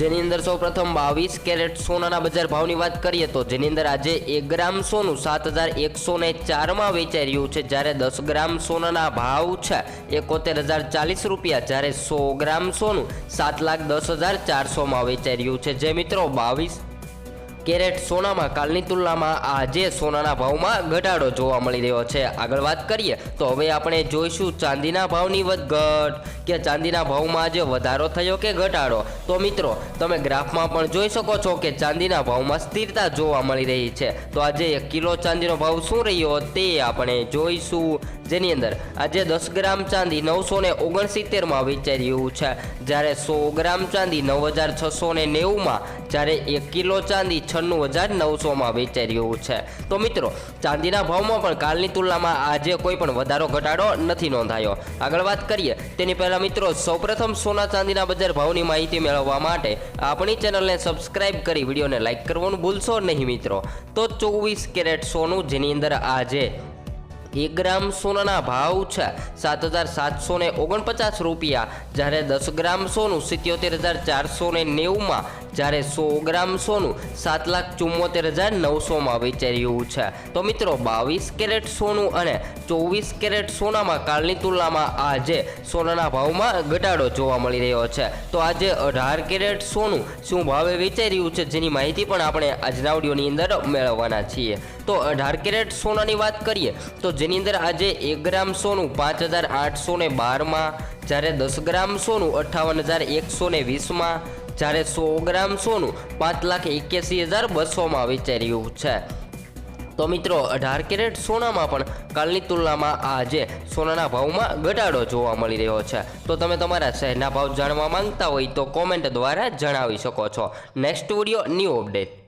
જેની અંદર સૌ પ્રથમ બાવીસ કેરેટ સોનાના બજાર ભાવની વાત કરીએ તો જેની અંદર આજે એક ગ્રામ સોનું સાત હજાર એકસો ને ચારમાં વેચાઈ રહ્યું છે. જ્યારે દસ ગ્રામ સોનાના ભાવ છે એકોતેર હજાર ચાલીસ રૂપિયા. જ્યારે સો ગ્રામ સોનું સાત લાખ દસ હજાર ચારસોમાં વેચાઈ રહ્યું છે. જે મિત્રો, બાવીસ કેરેટ સોનામાં, કાલની તુલનામાં આજે સોનાના ભાવમાં ઘટાડો જોવા મળી રહ્યો છે. આગળ વાત કરીએ, તો હવે આપણે જોઈશું ચાંદીના ભાવની વધઘટ. કે ચાંદીના ભાવમાં આજે વધારો થયો કે ઘટાડો? તો મિત્રો, તમે ગ્રાફમાં પણ જોઈ શકો છો કે ચાંદીના ભાવમાં સ્થિરતા જોવા મળી રહી છે. તો આજે એક કિલો ચાંદીનો ભાવ શું રહ્યો તે આપણે જોઈશું. જેની અંદર આજે દસ ગ્રામ ચાંદી નવસો ને ઓગણસિત્તેરમાં વેચાઈ રહ્યું છે. જ્યારે સો ગ્રામ ચાંદી નવ હજાર છસો ને નેવુંમાં, જ્યારે એક કિલો ચાંદી છન્નું હજાર નવસોમાં વેચાઈ રહ્યું છે. તો મિત્રો, ચાંદીના ભાવમાં પણ કાલની તુલનામાં આજે કોઈ પણ વધારો ઘટાડો નથી નોંધાયો. આગળ વાત કરીએ, તેની પહેલાં મિત્રો, સૌપ્રથમ સોના ચાંદીના બજાર ભાવની માહિતી મેળવવા માટે આપણી ચેનલને સબસ્ક્રાઇબ કરી વિડીયોને લાઇક કરવાનું ભૂલશો નહીં મિત્રો. તો ચોવીસ કેરેટ સોનું, જેની અંદર આજે એક ગ્રામ સોનાના ભાવ છે, સાત હજાર સાતસો ને ઓગણપચાસ રૂપિયા. જ્યારે દસ ગ્રામ સોનું, સિત્યોતેર હજાર ચારસો ને નેવુંમાં જ્યારે સો ગ્રામ સોનું સાત લાખ ચુમ્મોતેર હજાર નવસોમાં વેચાઈ રહ્યું છે. તો મિત્રો, બાવીસ કેરેટ સોનું અને ચોવીસ કેરેટ સોનામાં કાલની તુલનામાં આજે સોનાના ભાવમાં ઘટાડો જોવા મળી રહ્યો છે. તો આજે અઢાર કેરેટ સોનું શું ભાવે વેચાઈ રહ્યું છે જેની માહિતી પણ આપણે આજના ઓડિયોની અંદર મેળવવાના છીએ. તો અઢાર કેરેટ સોનાની વાત કરીએ, તો જેની અંદર આજે એક ગ્રામ સોનું પાંચ હજાર આઠસો ને બારમાં, જ્યારે દસ ગ્રામ સોનું અઠ્ઠાવન હજાર એકસો ને વીસમાં જ્યારે સો ગ્રામ સોનું પાંચ લાખ એક્યાસી હજાર બસોમાં વેચાઈ છે. તો મિત્રો, અઢાર કેરેટ સોનામાં પણ કાલની તુલનામાં આજે સોનાના ભાવમાં ઘટાડો જોવા મળી રહ્યો છે. તો તમે તમારા શહેરના ભાવ જાણવા માંગતા હોય તો કોમેન્ટ દ્વારા જણાવી શકો છો. Next video new update